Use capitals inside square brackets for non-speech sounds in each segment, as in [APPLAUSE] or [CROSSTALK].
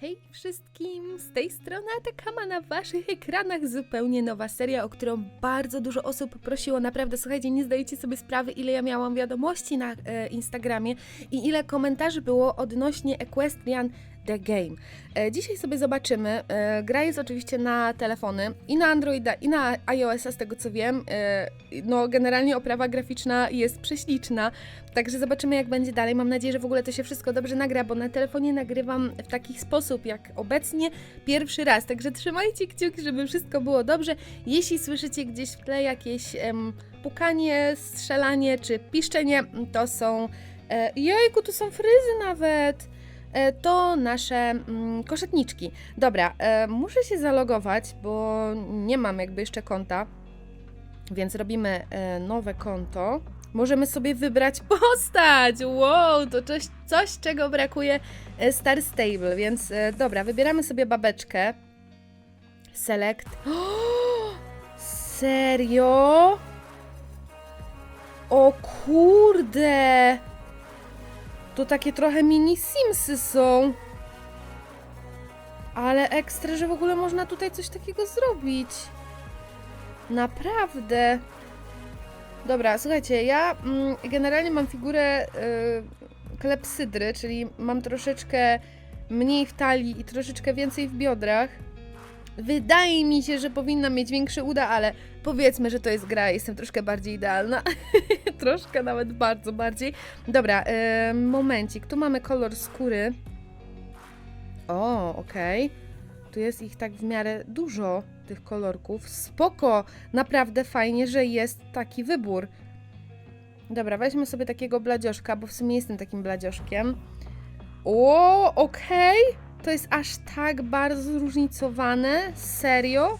Hej wszystkim! Z tej strony Atakama na waszych ekranach zupełnie nowa seria, o którą bardzo dużo osób prosiło. Naprawdę, słuchajcie, nie zdajecie sobie sprawy, ile ja miałam wiadomości na e, Instagramie i ile komentarzy było odnośnie Equestrian The Game. E, dzisiaj sobie zobaczymy. E, gra jest oczywiście na telefony i na Androida, i na iOS-a, z tego co wiem. E, no, generalnie oprawa graficzna jest prześliczna. Także zobaczymy, jak będzie dalej. Mam nadzieję, że w ogóle to się wszystko dobrze nagra, bo na telefonie nagrywam w taki sposób, jak obecnie pierwszy raz. Także trzymajcie kciuki, żeby wszystko było dobrze. Jeśli słyszycie gdzieś w tle jakieś em, pukanie, strzelanie czy piszczenie, to są. E, jejku, to są fryzy nawet! E, to nasze mm, koszetniczki. Dobra, e, muszę się zalogować, bo nie mam jakby jeszcze konta, więc robimy e, nowe konto. Możemy sobie wybrać [LAUGHS] postać. Wow, to coś, coś czego brakuje Star Stable, więc dobra, wybieramy sobie babeczkę. Select. [GASPS] Serio? O kurde! To takie trochę mini Simsy są. Ale ekstra, że w ogóle można tutaj coś takiego zrobić. Naprawdę. Dobra, słuchajcie, ja mm, generalnie mam figurę y, klepsydry, czyli mam troszeczkę mniej w talii i troszeczkę więcej w biodrach. Wydaje mi się, że powinna mieć większe uda, ale powiedzmy, że to jest gra, jestem troszkę bardziej idealna. [LAUGHS] troszkę nawet bardzo bardziej. Dobra, y, momencik, tu mamy kolor skóry. O, okej. Tu jest ich tak w miarę dużo, tych kolorków. Spoko! Naprawdę fajnie, że jest taki wybór. Dobra, weźmy sobie takiego bladzioszka, bo w sumie jestem takim bladzioszkiem. O, okej! To jest aż tak bardzo zróżnicowane? Serio?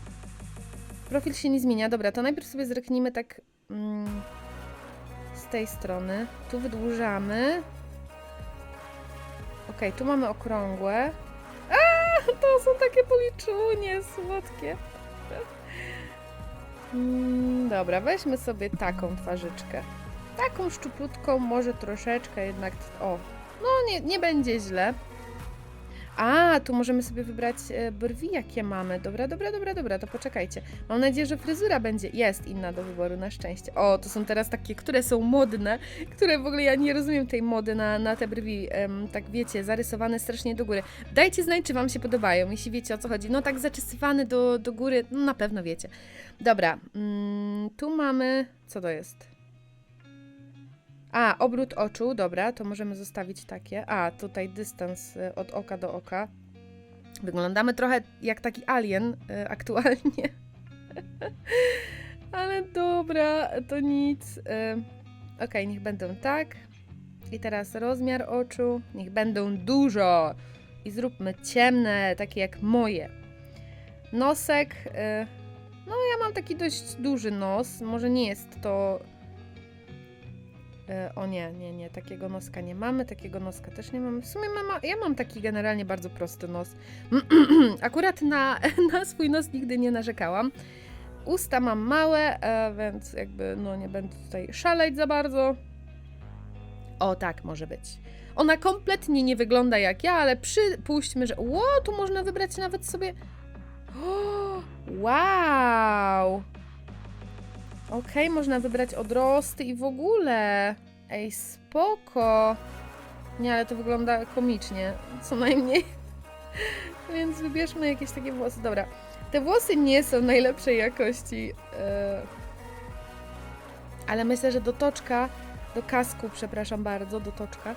Profil się nie zmienia. Dobra, to najpierw sobie zerknijmy tak mm, z tej strony. Tu wydłużamy. Okej, tu mamy okrągłe. A, to są takie policzunie słodkie. Mm, dobra, weźmy sobie taką twarzyczkę. Taką szczupłutką, może troszeczkę jednak. O, no nie, nie będzie źle. A, tu możemy sobie wybrać e, brwi, jakie mamy. Dobra, dobra, dobra, dobra, to poczekajcie. Mam nadzieję, że fryzura będzie. Jest inna do wyboru, na szczęście. O, to są teraz takie, które są modne, które w ogóle ja nie rozumiem tej mody na, na te brwi. Em, tak wiecie, zarysowane strasznie do góry. Dajcie znać, czy Wam się podobają, jeśli wiecie o co chodzi. No tak zaczesywane do, do góry, no na pewno wiecie. Dobra, mm, tu mamy. Co to jest? A, obrót oczu, dobra, to możemy zostawić takie. A, tutaj dystans y, od oka do oka. Wyglądamy trochę jak taki alien y, [LAUGHS] aktualnie. Ale dobra, to nic. Y, Okej, niech będą tak. I teraz rozmiar oczu. Niech będą dużo. I zróbmy ciemne, takie jak moje. Nosek. y, No, ja mam taki dość duży nos. Może nie jest to O nie, nie, nie, takiego noska nie mamy, takiego noska też nie mamy. W sumie mama, ja mam taki generalnie bardzo prosty nos. [CLEARS THROAT] Akurat na, [LAUGHS] na swój nos nigdy nie narzekałam. Usta mam małe, e, więc jakby no nie będę tutaj szaleć za bardzo. O, tak może być. Ona kompletnie nie wygląda jak ja, ale przypuśćmy, że. Ło, tu można wybrać nawet sobie. [GASPS] Wow! Okej, można wybrać odrosty i w ogóle. Ej, spoko. Nie, ale to wygląda komicznie, co najmniej. [LAUGHS] Więc wybierzmy jakieś takie włosy. Dobra, te włosy nie są najlepszej jakości, e, ale myślę, że do toczka, do kasku, przepraszam bardzo, do toczka,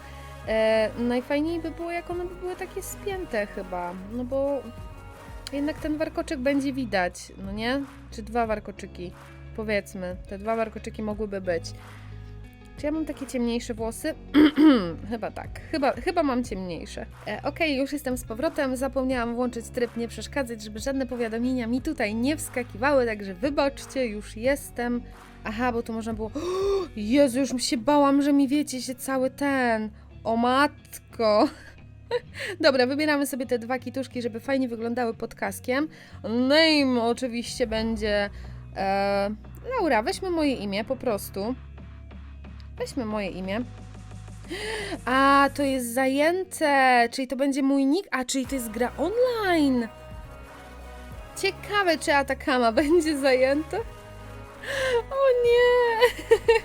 e, najfajniej by było, jak one by były takie spięte chyba, no bo jednak ten warkoczek będzie widać, no nie? Czy dwa warkoczyki? Powiedzmy, te dwa warkoczyki mogłyby być. Czy ja mam takie ciemniejsze włosy? [CLEARS THROAT] chyba tak. Chyba, chyba mam ciemniejsze. E, Okej, już jestem z powrotem. Zapomniałam włączyć tryb nie przeszkadzać, żeby żadne powiadomienia mi tutaj nie wskakiwały, także wybaczcie, już jestem. Aha, bo tu można było... [GASPS] Jezu, już się bałam, że mi wiecie się cały ten... O matko! [LAUGHS] Dobra, wybieramy sobie te dwa kituszki, żeby fajnie wyglądały pod kaskiem. Name oczywiście będzie... E, Laura, weźmy moje imię po prostu. Weźmy moje imię. A, to jest zajęte, czyli to będzie mój nick, a czyli to jest gra online. Ciekawe, czy Atakama [LAUGHS] będzie zajęte. O nie!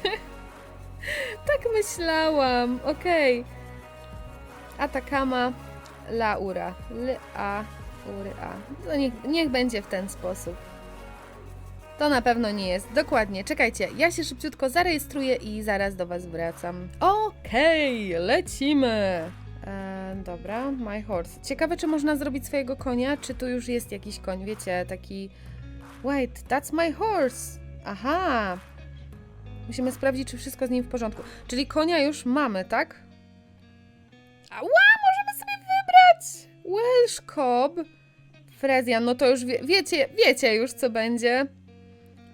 [LAUGHS] tak myślałam. Okej. Atakama Laura. L-A, ury A. No niech, niech będzie w ten sposób. To na pewno nie jest. Dokładnie. Czekajcie, ja się szybciutko zarejestruję i zaraz do Was wracam. Okej, lecimy. E, dobra, my horse. Ciekawe, czy można zrobić swojego konia, czy tu już jest jakiś koń, wiecie, taki... Wait, that's my horse. Aha. Musimy sprawdzić, czy wszystko z nim w porządku. Czyli konia już mamy, tak? Ała, możemy sobie wybrać! Welsh Cob. Frezjan, no to już wie, wiecie, wiecie już, co będzie.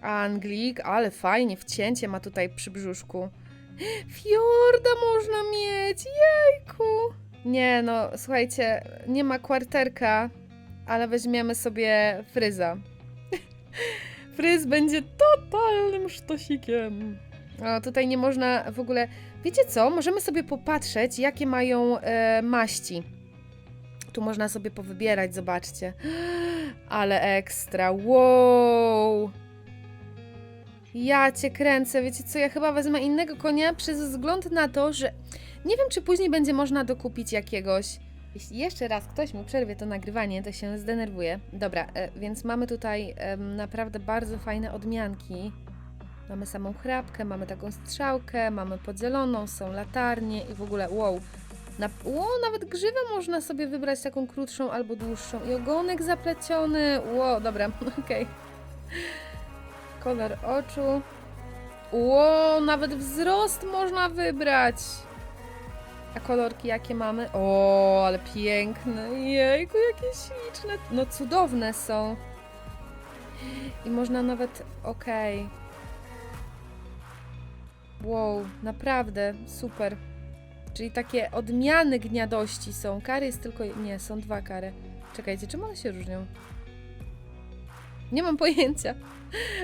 Anglik, ale fajnie, wcięcie ma tutaj przy brzuszku. Fiorda można mieć, jejku. Nie no, słuchajcie, nie ma kwarterka, ale weźmiemy sobie fryza. [LAUGHS] Fryz będzie totalnym sztosikiem. O, tutaj nie można w ogóle... Wiecie co? Możemy sobie popatrzeć, jakie mają e, maści. Tu można sobie powybierać, zobaczcie. [GASPS] Ale ekstra, wow! Ja cię kręcę, wiecie co, ja chyba wezmę innego konia przez wzgląd na to, że nie wiem, czy później będzie można dokupić jakiegoś. Jeśli jeszcze raz ktoś mi przerwie to nagrywanie, to się zdenerwuję. Dobra, e, więc mamy tutaj naprawdę bardzo fajne odmianki. Mamy samą chrapkę, mamy taką strzałkę, mamy podzieloną, są latarnie i w ogóle wow. Na, wow, nawet grzywę można sobie wybrać taką krótszą albo dłuższą i ogonek zapleciony. Wow, dobra, [LAUGHS] okej. Kolor oczu. Wow, nawet wzrost można wybrać. A kolorki jakie mamy? O, ale piękne. Jejku, jakie śliczne. No cudowne są. I można nawet... Okej. Wow, naprawdę, super. Czyli takie odmiany gniadości są. Kary jest tylko... Nie, są dwa kary. Czekajcie, czym one się różnią? [LAUGHS] Nie mam pojęcia.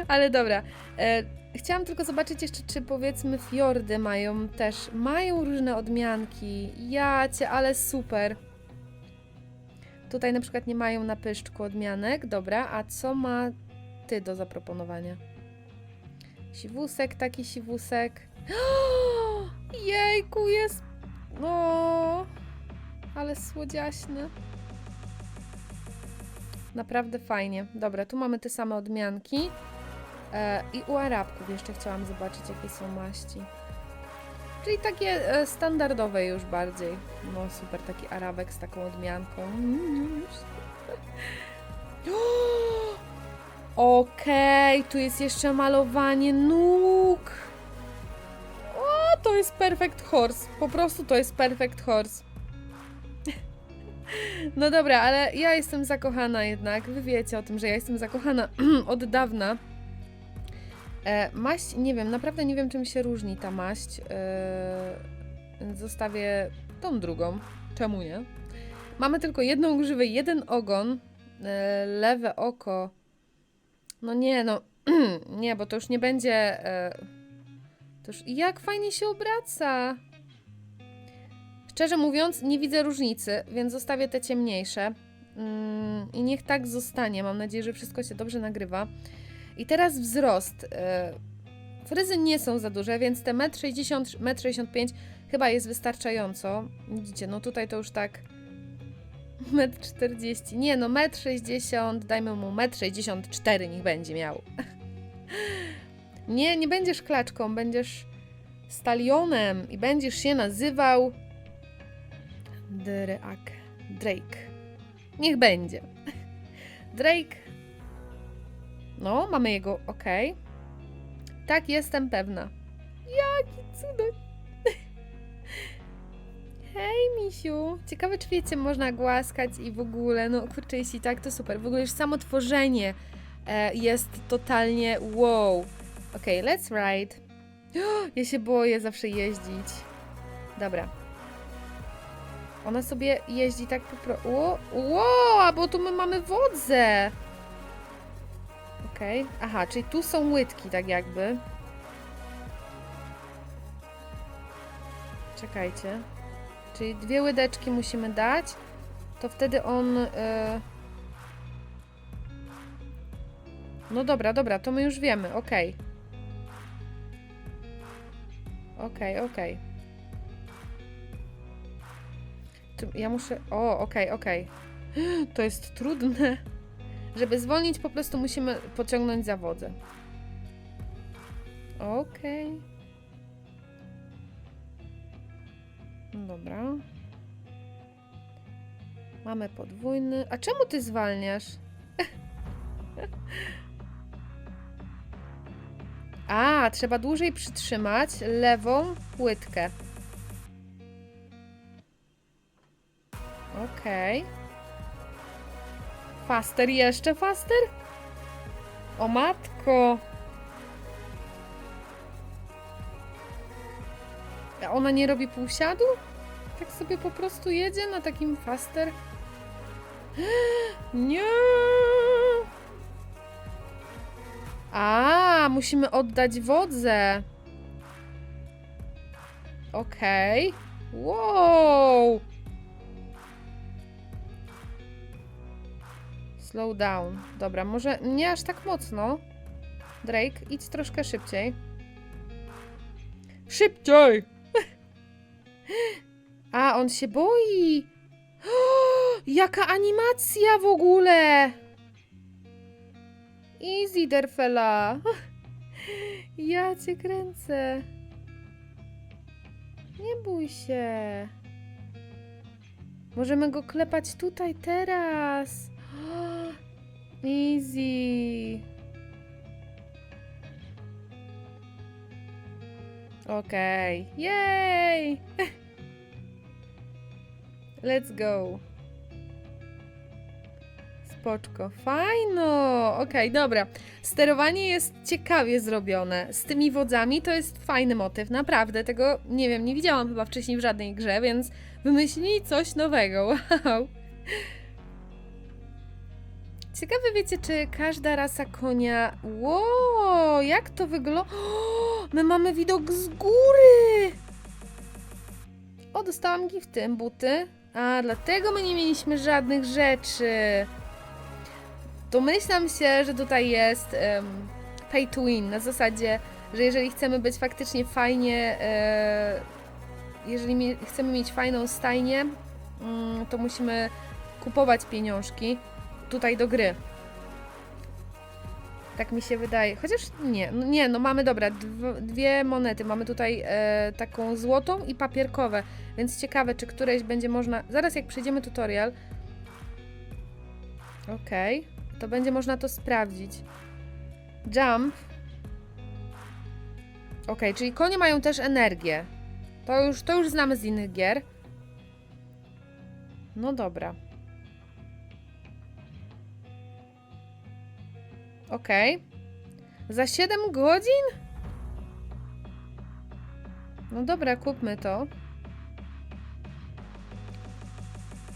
Ale dobra. E, chciałam tylko zobaczyć jeszcze, czy powiedzmy fiordy mają też, mają różne odmianki. Jacie, ale super. Tutaj na przykład nie mają na pyszczku odmianek. Dobra, a co ma ty do zaproponowania? Siwusek, taki siwusek. [GASPS] Jejku, jest... No, ale słodziaśny. Naprawdę fajnie. Dobra, tu mamy te same odmianki. E, I u Arabków jeszcze chciałam zobaczyć, jakie są maści. Czyli takie e, standardowe już bardziej. No super, taki Arabek z taką odmianką. [GASPS] Okej, tu jest jeszcze malowanie nóg. O, to jest perfect horse. Po prostu to jest perfect horse. No dobra, ale ja jestem zakochana jednak. Wy wiecie o tym, że ja jestem zakochana [CLEARS THROAT] od dawna. E, maść, nie wiem, naprawdę nie wiem, czym się różni ta maść. E, zostawię tą drugą. Czemu nie? Mamy tylko jedną grzywę, jeden ogon, e, lewe oko. No nie, no [CLEARS THROAT] nie, bo to już nie będzie. E, to już jak fajnie się obraca. Szczerze mówiąc, nie widzę różnicy, więc zostawię te ciemniejsze. Mm, I niech tak zostanie. Mam nadzieję, że wszystko się dobrze nagrywa. I teraz wzrost. E, Fryzy nie są za duże, więc te 1,60 m, 1,65 m chyba jest wystarczająco. Widzicie, no tutaj to już tak [LAUGHS] 1,40 m. Nie no, 1,60 m, dajmy mu 1,64 m niech będzie miał. [LAUGHS] Nie, nie będziesz klaczką, będziesz stalionem i będziesz się nazywał Drake. Drake. Niech będzie. Drake. No, mamy jego ok. Tak, jestem pewna. Jaki cudek. Hej, misiu. Ciekawe, czy wiecie, można głaskać i w ogóle, no kurczę, jeśli tak, to super. W ogóle już samo tworzenie e, jest totalnie wow. Okej, let's ride. [GASPS] Ja się boję zawsze jeździć. Dobra. Ona sobie jeździ tak po prostu. Ło, bo tu my mamy wodzę. Okej. Aha, czyli tu są łydki, tak jakby. Czekajcie. Czyli dwie łydeczki musimy dać. To wtedy on. e, No dobra, dobra, to my już wiemy, okej. Okej, okej. Ja muszę. O, okej, okej. [GASPS] To jest trudne. Żeby zwolnić, po prostu musimy pociągnąć za wodę. Okej. Dobra. Mamy podwójny. A czemu ty zwalniasz? [LAUGHS] A, trzeba dłużej przytrzymać lewą płytkę. Okej. Faster, jeszcze faster? O matko! A ona nie robi półsiadu? Tak sobie po prostu jedzie na takim faster? [GASPS] Nie! A, musimy oddać wodze. Okej. Wow! Slow down. Dobra, może nie aż tak mocno. Drake, idź troszkę szybciej. Szybciej! [LAUGHS] A, on się boi! [GASPS] Jaka animacja w ogóle! Easy, Derfela. [LAUGHS] Ja cię kręcę. Nie bój się. Możemy go klepać tutaj teraz. [GASPS] Easy. Okej. Jej! [LAUGHS] Let's go. Spoczko. Fajno. Okej, dobra. Sterowanie jest ciekawie zrobione. Z tymi wodzami to jest fajny motyw, naprawdę. Tego, nie wiem, nie widziałam chyba wcześniej w żadnej grze, więc wymyślili coś nowego. [LAUGHS] Wow. Ciekawe wiecie, czy każda rasa konia... Wow, jak to wygląda? My mamy widok z góry! O, dostałam gifty, buty. A, dlatego my nie mieliśmy żadnych rzeczy. Domyślam się, że tutaj jest um, pay to win, na zasadzie, że jeżeli chcemy być faktycznie fajnie, e, jeżeli mie- chcemy mieć fajną stajnię, mm, to musimy kupować pieniążki tutaj do gry. Tak mi się wydaje. Chociaż nie, no nie, no mamy dobra, dw- dwie monety. Mamy tutaj e, taką złotą i papierkowe, więc ciekawe, czy któreś będzie można. Zaraz jak przejdziemy tutorial. Okej, to będzie można to sprawdzić. Jump. Okej, czyli konie mają też energię. To już, to już znamy z innych gier. No dobra. Okej. Za 7 godzin? No dobra, kupmy to.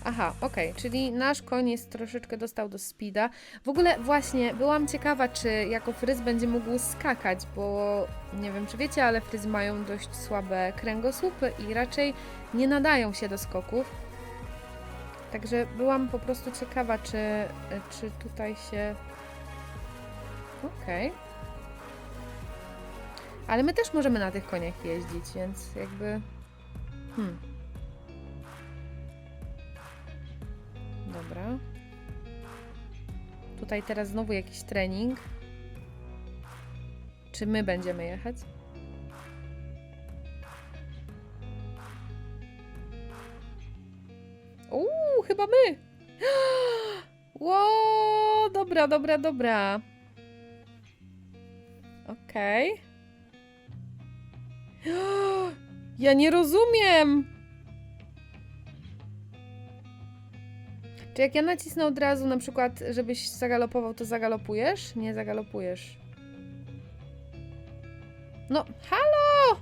Aha, okej, czyli nasz jest troszeczkę dostał do speeda. W ogóle właśnie byłam ciekawa, czy jako fryz będzie mógł skakać, bo nie wiem, czy wiecie, ale fryzy mają dość słabe kręgosłupy i raczej nie nadają się do skoków. Także byłam po prostu ciekawa, czy, czy tutaj się Okej. Ale my też możemy na tych koniach jeździć, więc jakby. Hmm. Dobra. Tutaj teraz znowu jakiś trening. Czy my będziemy jechać? Uuu, chyba my! [GASPS] Ło, dobra, dobra, dobra. Okej. [GASPS] Ja nie rozumiem! Czy jak ja nacisnę od razu na przykład, żebyś zagalopował, to zagalopujesz? Nie zagalopujesz. No, halo!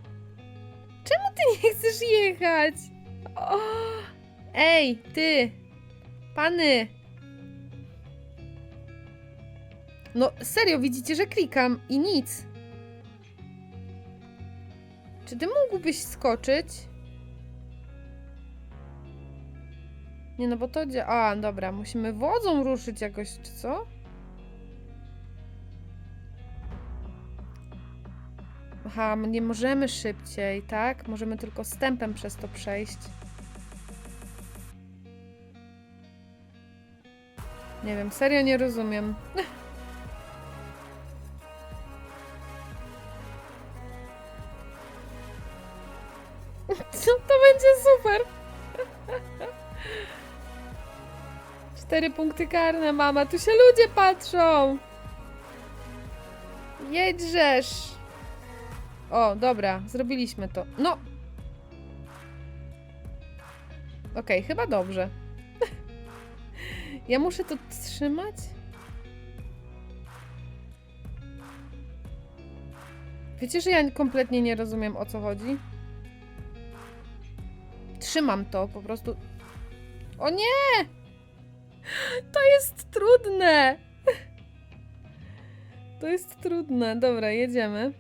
Czemu ty nie chcesz jechać? O! Ej, ty! Pany! No serio, widzicie, że klikam i nic. Czy ty mógłbyś skoczyć? Nie, no bo to gdzie... A, dobra, musimy wodzą ruszyć jakoś, czy co? Aha, nie możemy szybciej, tak? Możemy tylko stępem przez to przejść. Nie wiem, serio nie rozumiem. [LAUGHS] Cztery punkty karne, mama. Tu się ludzie patrzą. Jedźżesz. O, dobra, zrobiliśmy to. No. Okej, chyba dobrze. [LAUGHS] ja muszę to trzymać? Wiecie, że ja kompletnie nie rozumiem o co chodzi? Trzymam to po prostu. O nie! [LAUGHS] To jest trudne! To jest trudne. Dobra, jedziemy.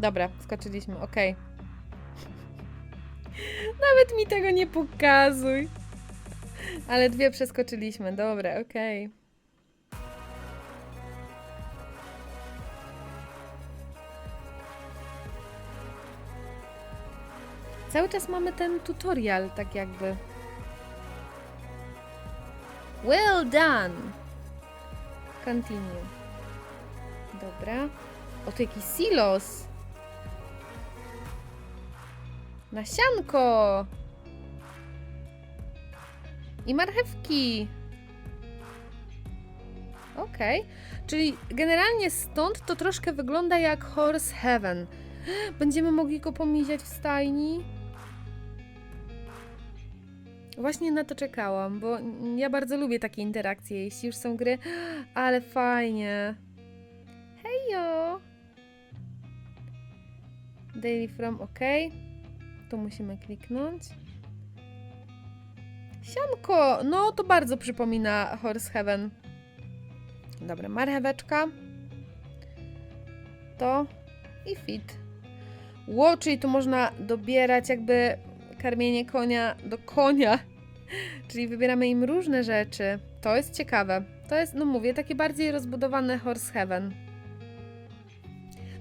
Dobra, skoczyliśmy, okej. [LAUGHS] Nawet mi tego nie pokazuj. Ale dwie przeskoczyliśmy, dobra, okej. Cały czas mamy ten tutorial, tak jakby. Well done! Continue. Dobra. O, to jakiś silos. Nasianko! I marchewki. Okej. Czyli generalnie stąd to troszkę wygląda jak Horse Heaven. [GASPS] Będziemy mogli go pomiziać w stajni? Właśnie na to czekałam, bo ja bardzo lubię takie interakcje, jeśli już są gry. [GASPS] Ale fajnie. Hejo! Daily from OK. Tu musimy kliknąć. Sianko! No, to bardzo przypomina Horse Heaven. Dobra, marcheweczka. To i fit. Ło, czyli tu można dobierać jakby karmienie konia do konia. [LAUGHS] Czyli wybieramy im różne rzeczy. To jest ciekawe. To jest, no mówię, takie bardziej rozbudowane Horse Heaven.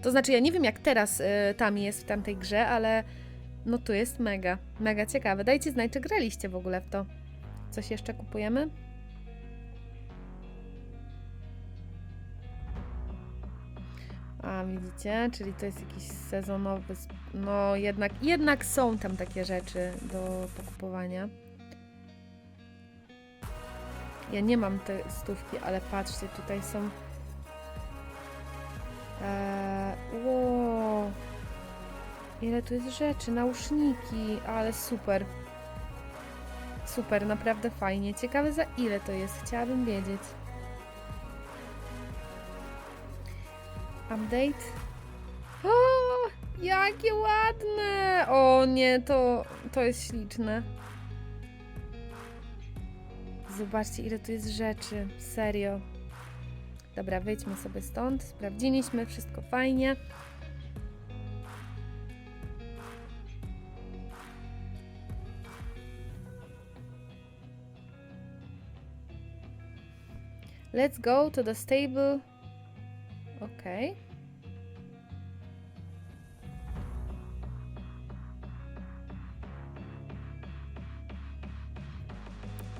To znaczy, ja nie wiem jak teraz y, tam jest w tamtej grze, ale no tu jest mega, mega ciekawe. Dajcie znać, czy graliście w ogóle w to. Coś jeszcze kupujemy? Widzicie? Czyli to jest jakiś sezonowy... No, jednak, jednak są tam takie rzeczy do pokupowania. Ja nie mam te stówki, ale patrzcie, tutaj są... Eee. Ile tu jest rzeczy, nauszniki, ale super. Super, naprawdę fajnie. Ciekawe za ile to jest, chciałabym wiedzieć. Update. O, jakie ładne! O nie, to, to jest śliczne. Zobaczcie, ile tu jest rzeczy. Serio. Dobra, wyjdźmy sobie stąd. Sprawdziliśmy, wszystko fajnie. Let's go to the stable. Okej.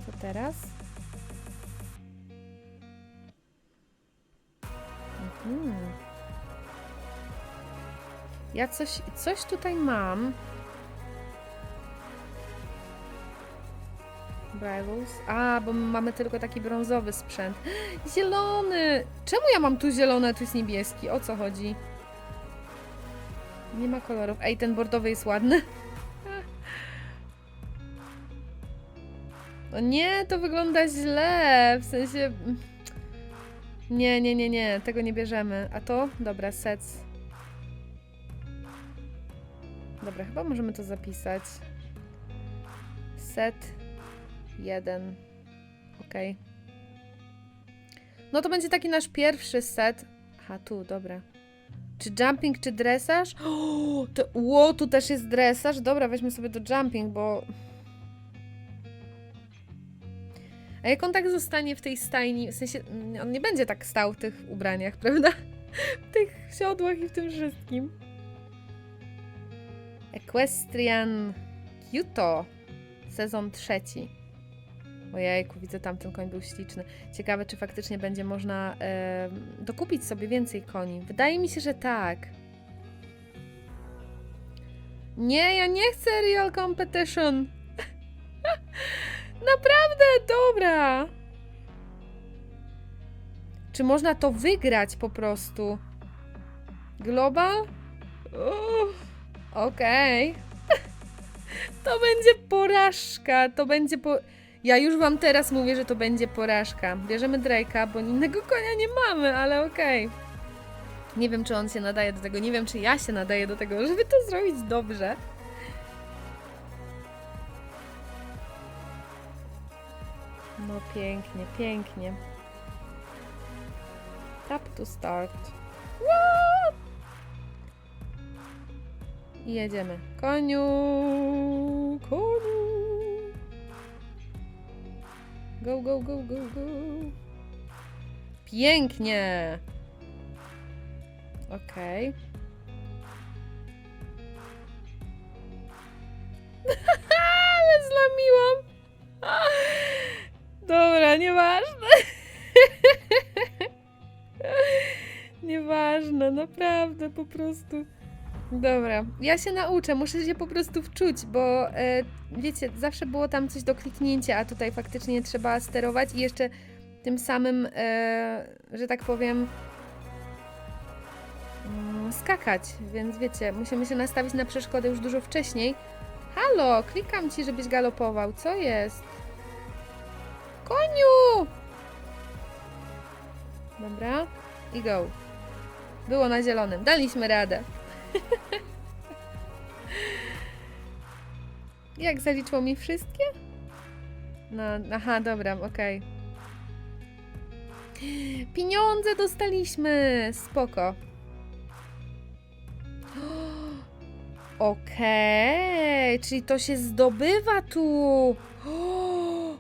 Co teraz? Mhm. Ja coś, coś tutaj mam. Bravos. A, bo my mamy tylko taki brązowy sprzęt. Zielony! Czemu ja mam tu zielony, a tu jest niebieski? O co chodzi? Nie ma kolorów. Ej, ten bordowy jest ładny. [LAUGHS] No nie, to wygląda źle. W sensie... mm, Nie, nie, nie, nie. Tego nie bierzemy. A to? Dobra, sets. Dobra, chyba możemy to zapisać. Set 1. Ok. No to będzie taki nasz pierwszy set. Aha, tu, dobra. Czy jumping, czy dressage? [GASPS] To, ło, tu też jest dressage. Dobra, weźmy sobie do jumping, bo... A jak on tak zostanie w tej stajni, w sensie mm, on nie będzie tak stał w tych ubraniach, [LAUGHS] prawda? W tych siodłach i w tym wszystkim. Equestrian Kyoto, sezon trzeci. Ojejku, widzę tam ten koń był śliczny. Ciekawe, czy faktycznie będzie można e, dokupić sobie więcej koni. Wydaje mi się, że tak. Nie, ja nie chcę Real Competition. [LAUGHS] Naprawdę, dobra. Czy można to wygrać po prostu? Global? Okej. [LAUGHS] To będzie porażka. To będzie po... Ja już wam teraz mówię, że to będzie porażka. Bierzemy Drake'a, bo innego konia nie mamy, ale okej. Nie wiem, czy on się nadaje do tego, nie wiem, czy ja się nadaję do tego, żeby to zrobić dobrze. No pięknie, pięknie. Tap to start. What? I jedziemy. Koniu, koniu. Go, go, go, go, go. Pięknie. Okej. [LAUGHS] Ale zlamiłam. Dobra, nieważne. [LAUGHS] Nieważne, naprawdę, po prostu. Dobra, ja się nauczę, muszę się po prostu wczuć, bo e, wiecie, zawsze było tam coś do kliknięcia, a tutaj faktycznie trzeba sterować i jeszcze tym samym, e, że tak powiem, mm, skakać, więc wiecie, musimy się nastawić na przeszkodę już dużo wcześniej. Halo, klikam ci, żebyś galopował, co jest? Koniu! Dobra, i go. Było na zielonym, daliśmy radę. [LAUGHS] Jak zaliczyło mi wszystkie? No, aha, dobra, okej. Pieniądze dostaliśmy! Spoko. [GASPS] Okej, czyli to się zdobywa tu. [GASPS]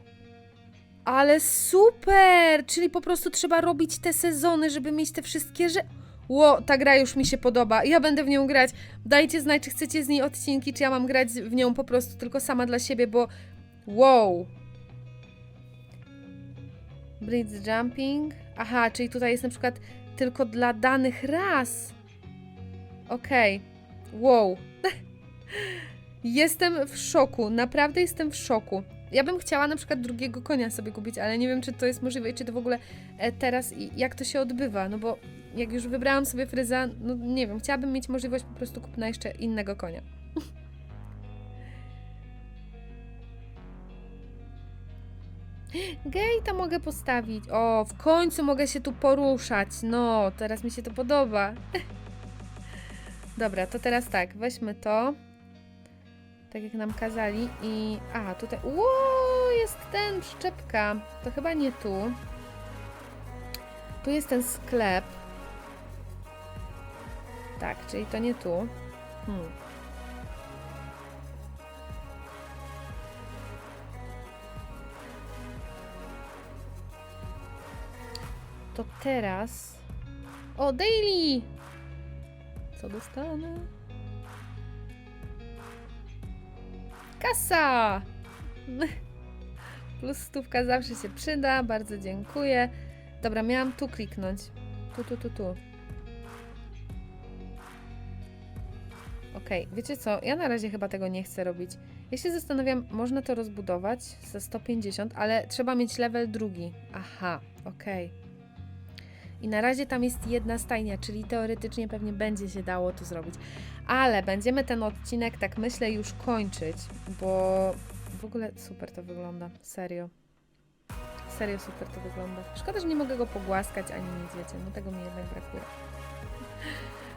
Ale super! Czyli po prostu trzeba robić te sezony, żeby mieć te wszystkie rzeczy. Ło, ta gra już mi się podoba. Ja będę w nią grać. Dajcie znać, czy chcecie z niej odcinki, czy ja mam grać w nią po prostu tylko sama dla siebie, bo wow. Blitz jumping. Aha, czyli tutaj jest na przykład tylko dla danych ras. Okej. Wow. [LAUGHS] Jestem w szoku. Naprawdę jestem w szoku. Ja bym chciała na przykład drugiego konia sobie kupić, ale nie wiem, czy to jest możliwe i czy to w ogóle e, teraz i jak to się odbywa. No bo jak już wybrałam sobie fryza, no nie wiem, chciałabym mieć możliwość po prostu kupna jeszcze innego konia. [LAUGHS] Gate'a mogę postawić. O, w końcu mogę się tu poruszać. No, teraz mi się to podoba. [LAUGHS] Dobra, to teraz tak, weźmy to. Tak jak nam kazali i... A, tutaj... Ło, jest ten, przyczepka. To chyba nie tu. Tu jest ten sklep. Tak, czyli to nie tu. Hmm. To teraz. O, daily! Co dostanę? Kasa! [LAUGHS] Plus stówka zawsze się przyda, bardzo dziękuję. Dobra, miałam tu kliknąć. Tu, tu, tu, tu. Okej, wiecie co? Ja na razie chyba tego nie chcę robić. Ja się zastanawiam, można to rozbudować za 150, ale trzeba mieć level drugi. Aha, okej. I na razie tam jest jedna stajnia, czyli teoretycznie pewnie będzie się dało to zrobić. Ale będziemy ten odcinek, tak myślę, już kończyć, bo w ogóle super to wygląda. Serio. Serio super to wygląda. Szkoda, że nie mogę go pogłaskać ani nic, wiecie. No tego mi jednak brakuje. [LAUGHS]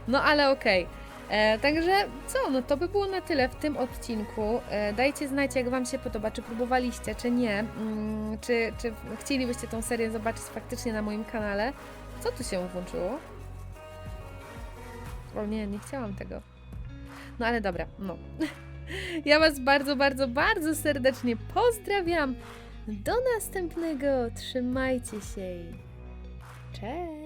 No ale okej. E, Także co, no to by było na tyle w tym odcinku. E, dajcie znać, jak Wam się podoba, czy próbowaliście, czy nie. Mm, czy, czy chcielibyście tą serię zobaczyć faktycznie na moim kanale. Co tu się włączyło? O nie, nie chciałam tego. No ale dobra, no. [LAUGHS] Ja Was bardzo, bardzo, bardzo serdecznie pozdrawiam. Do następnego. Trzymajcie się. Cześć.